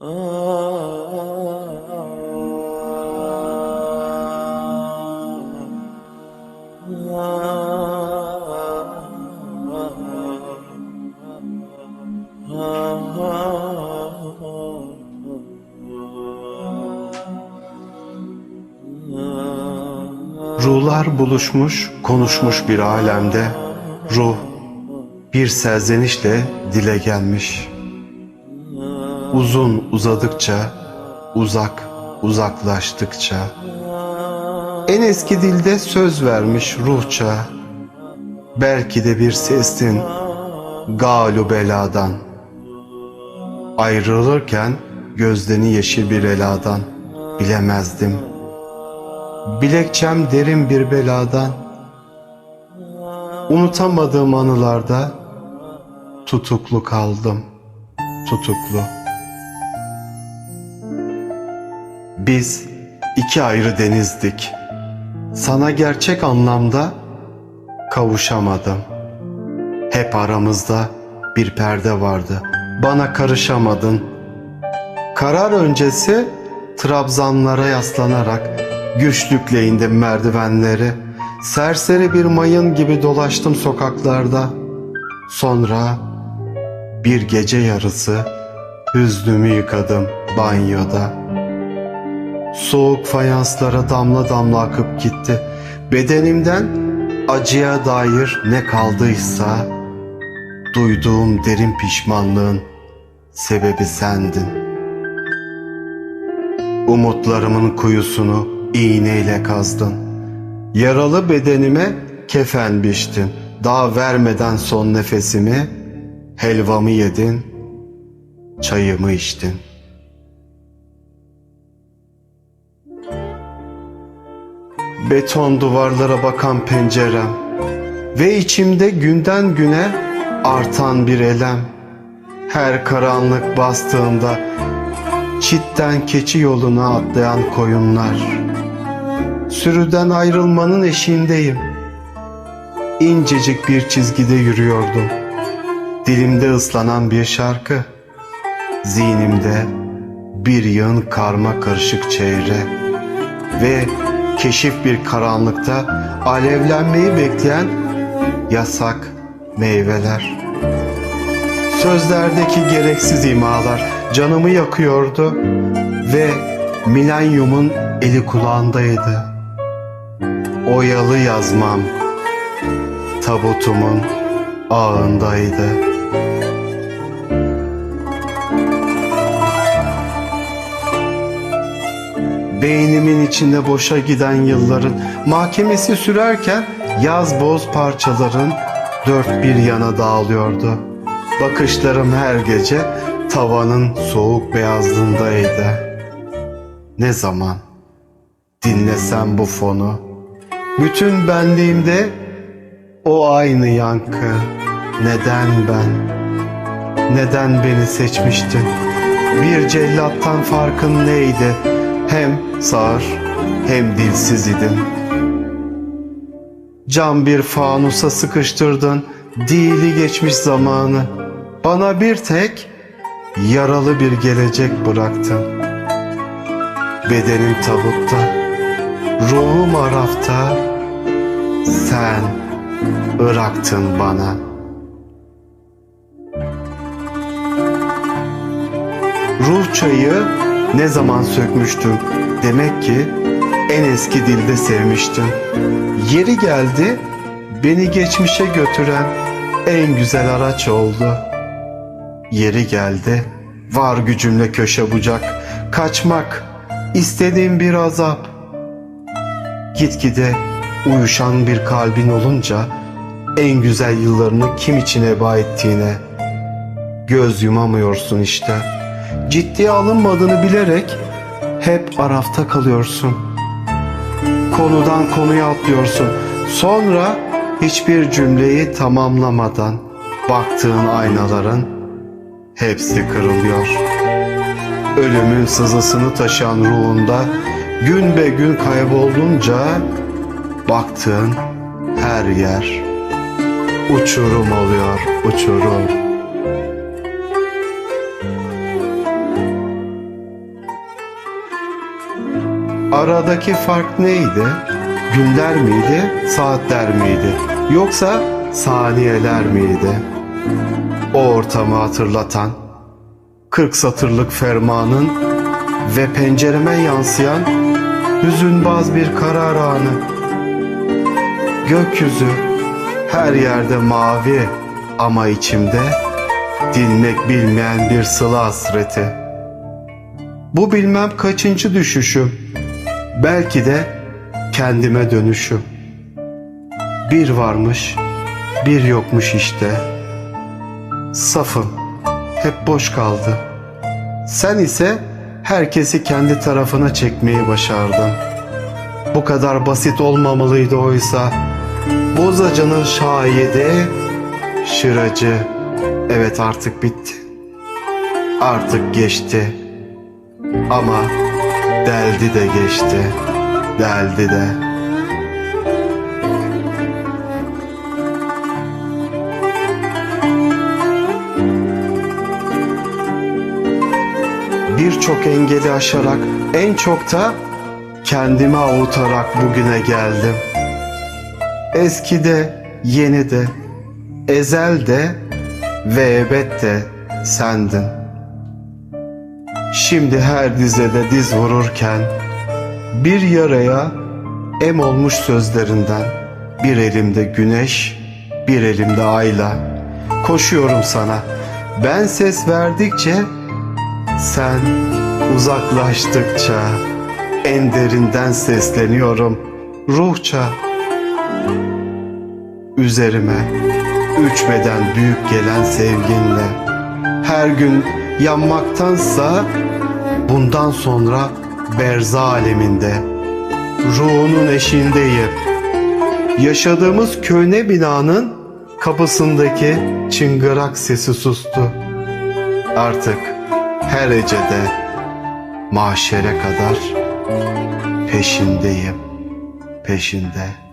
Ruhlar buluşmuş, konuşmuş bir alemde. Ruh bir serzenişle dile gelmiş. Uzun uzadıkça, uzak uzaklaştıkça. En eski dilde söz vermiş ruhça. Belki de bir sestin galu beladan. Ayrılırken gözlerini yeşil bir eladan bilemezdim. Bilekçem derin bir beladan. Unutamadığım anılarda tutuklu kaldım. Tutuklu. Biz iki ayrı denizdik. Sana gerçek anlamda kavuşamadım. Hep aramızda bir perde vardı. Bana karışamadın. Karar öncesi trabzanlara yaslanarak güçlükle indim merdivenleri. Serseri bir mayın gibi dolaştım sokaklarda. Sonra bir gece yarısı hüznümü yıkadım banyoda. Soğuk fayanslara damla damla akıp gitti. Bedenimden acıya dair ne kaldıysa duyduğum derin pişmanlığın sebebi sendin. Umutlarımın kuyusunu iğneyle kazdın. Yaralı bedenime kefen biçtin. Daha vermeden son nefesimi helvamı yedin, çayımı içtin. Beton duvarlara bakan pencerem ve içimde günden güne artan bir elem. Her karanlık bastığında çitten keçi yoluna atlayan koyunlar. Sürüden ayrılmanın eşiğindeyim. İncecik bir çizgide yürüyordum. Dilimde ıslanan bir şarkı. Zihnimde bir yığın karma karışık çevre ve keşif bir karanlıkta alevlenmeyi bekleyen yasak meyveler. Sözlerdeki gereksiz imalar canımı yakıyordu ve milenyumun eli kulağındaydı. Oyalı yazmam tabutumun ağındaydı. Beynimin içinde boşa giden yılların mahkemesi sürerken yaz boz parçaların dört bir yana dağılıyordu. Bakışlarım her gece tavanın soğuk beyazlığındaydı. Ne zaman dinlesem bu fonu, bütün benliğimde o aynı yankı. Neden ben? Neden beni seçmiştin? Bir cellattan farkın neydi? Hem sağır hem dilsiz idim. Cam bir fanusa sıkıştırdın, dili geçmiş zamanı. Bana bir tek yaralı bir gelecek bıraktın. Bedenim tabutta, ruhum arafta, sen bıraktın bana. Ruh çayı ne zaman sökmüştüm? Demek ki en eski dilde sevmiştim. Yeri geldi beni geçmişe götüren en güzel araç oldu. Yeri geldi var gücümle köşe bucak kaçmak istediğim bir azap. Gitgide uyuşan bir kalbin olunca en güzel yıllarını kim için eba ettiğine göz yumamıyorsun işte. Ciddiye alınmadığını bilerek hep arafta kalıyorsun. Konudan konuya atlıyorsun. Sonra hiçbir cümleyi tamamlamadan baktığın aynaların hepsi kırılıyor. Ölümün sızısını taşıyan ruhunda gün be gün kaybolunca baktığın her yer uçurum oluyor, uçurum. Aradaki fark neydi? Günler miydi, saatler miydi? Yoksa saniyeler miydi? O ortamı hatırlatan 40 satırlık fermanın ve pencereme yansıyan hüzünbaz bir karar anı. Gökyüzü her yerde mavi ama içimde dinmek bilmeyen bir sıla hasreti. Bu bilmem kaçıncı düşüşüm. Belki de kendime dönüşüm. Bir varmış, bir yokmuş işte. Safım, hep boş kaldı. Sen ise herkesi kendi tarafına çekmeyi başardın. Bu kadar basit olmamalıydı oysa. Bozacının şahidi, şıracı. Evet artık bitti. Artık geçti. Ama deldi de geçti. Deldi de. Birçok engeli aşarak en çok da kendimi avutarak bugüne geldim. Eski de, yeni de, ezel de ve ebed de sendin. Şimdi her dizede diz vururken bir yaraya em olmuş sözlerinden bir elimde güneş, bir elimde ayla koşuyorum sana. Ben ses verdikçe sen uzaklaştıkça en derinden sesleniyorum ruhça. Üzerime üç beden büyük gelen sevginle her gün yanmaktansa bundan sonra berza aleminde ruhunun eşiğindeyim. Yaşadığımız köhne binanın kapısındaki çıngırak sesi sustu. Artık her ecede mahşere kadar peşindeyim, peşinde.